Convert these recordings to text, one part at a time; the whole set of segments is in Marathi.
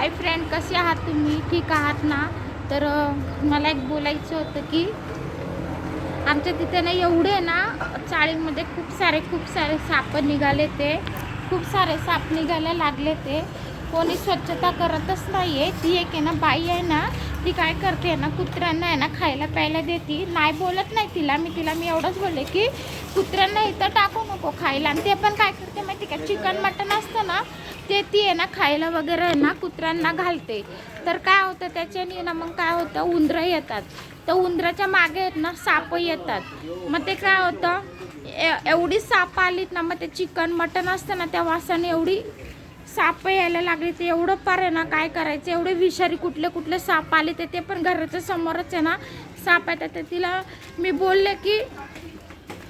हाय फ्रेंड कसे आहात तुम्ही? ठीक आहात ना? तर मला एक बोलायचं होतं की आमच्या तिथे ना एवढे ना चाळीमध्ये खूप सारे खूप सारे साप निघाले ते. खूप सारे साप निघायला लागले ते. कोणी स्वच्छता करतच नाही आहे ती एक आहे ना बाई आहे ना ती काय करते ना कुत्र्यांना आहे ना खायला प्यायला देते. नाही बोलत नाही तिला. मी तिला मी एवढंच बोलले की कुत्र्यांना इथं टाकू नको खायला. आणि ते पण काय करते माहिती का? चिकन मटन असतं ना ते ती आहे ना खायला वगैरे आहे ना कुत्र्यांना घालते. तर काय होतं त्याच्याने ना मग काय होतं? उंदरं येतात. तर उंदराच्या मागे आहेत ना साप येतात. मग ते काय होतं? ए- एवढी साप आलीत ना मग ते चिकन मटन असतं ना त्या वासाने एवढी साप यायला लागले ते एवढं पार आहे ना काय करायचं? एवढे विषारी कुठले कुठले साप आले ते ते पण घराच्या समोरच आहे ना साप येतात तर तिला मी बोलले की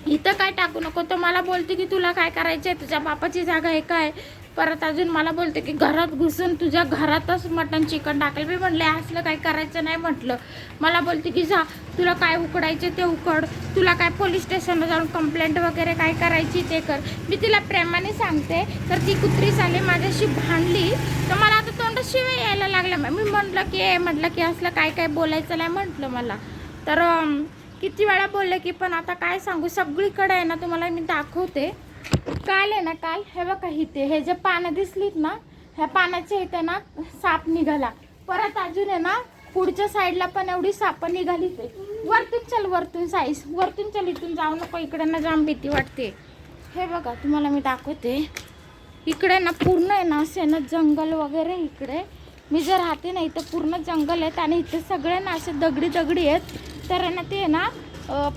इथं काय टाकू नको? तर मला बोलते की तुला काय करायचं आहे तुझ्या बापाची जागा आहे काय परत अजून मला बोलते की घरात घुसून तुझ्या घरातच मटण चिकन टाकेल. मी म्हटलं असलं काही करायचं नाही म्हटलं. मला बोलते की जा तुला काय उकडायचं ते उकड. तुला काय पोलीस स्टेशनला जाऊन कंप्लेंट वगैरे काय करायची ते कर. मी तिला प्रेमाने सांगते तर ती कुत्री आली माझ्याशी भांडली तर मला आता तोंड शिवाय यायला लागल्या मी म्हटलं की ए म्हटलं की असलं काय काय बोलायचं नाही म्हटलं मला. तर किती वेळा बोलले की पण आता काय सांगू सगळीकडे आहे ना तुम्हाला मी दाखवते. काल आहे ना काल हे बघा इथे हे जे पानं दिसलीत ना ह्या पानाच्या इथे ना साप निघाला. परत अजून आहे ना पुढच्या साईडला पण एवढी साप निघाली ते. वरतून चल वरतून साईज वरतून चल इथून जाऊ नको इकडे ना जाम भीती वाटते. हे बघा तुम्हाला मी दाखवते. इकडे ना पूर्ण आहे ना असे ना जंगल वगैरे इकडे. मी जर राहते ना इथं पूर्ण जंगल आहेत आणि इथे सगळे ना असे दगडी दगडी आहेत. तर आहे ना ते ना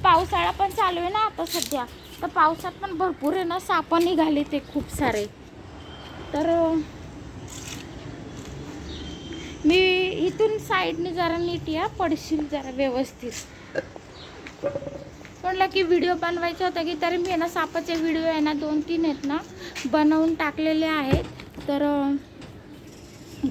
पावसाळा पण चालू आहे ना आता सध्या. तर पावसात पण भरपूर आहे ना सापं निघाले ते खूप सारे. तर मी इथून साईडने जरा नीट या पडशील जरा व्यवस्थित. म्हटलं की व्हिडिओ बनवायचा होता की तरी मी ना सापाचे व्हिडिओ आहे ना दोन तीन आहेत ना बनवून टाकलेले आहेत. तर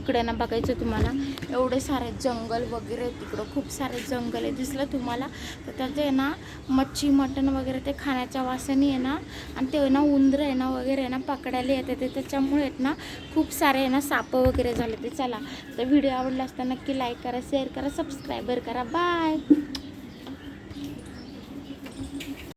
अं, इकडे ना बघायचं तुम्हाला. एवढे सारे जंगल वगैरे तिकडं खूप सारे जंगल आहे दिसलं तुम्हाला. तर त्याचं आहे ना मच्छी मटण वगैरे ते खाण्याच्या वासाने आहे ना आणि ते ना उंदरं आहे ना वगैरे आहे ना पकडायला येते ते त्याच्यामुळे आहेत ना खूप सारे आहे ना साप वगैरे झाले ते. चला तर व्हिडिओ आवडला असता नक्की लाईक करा शेअर करा सबस्क्राईबर करा. बाय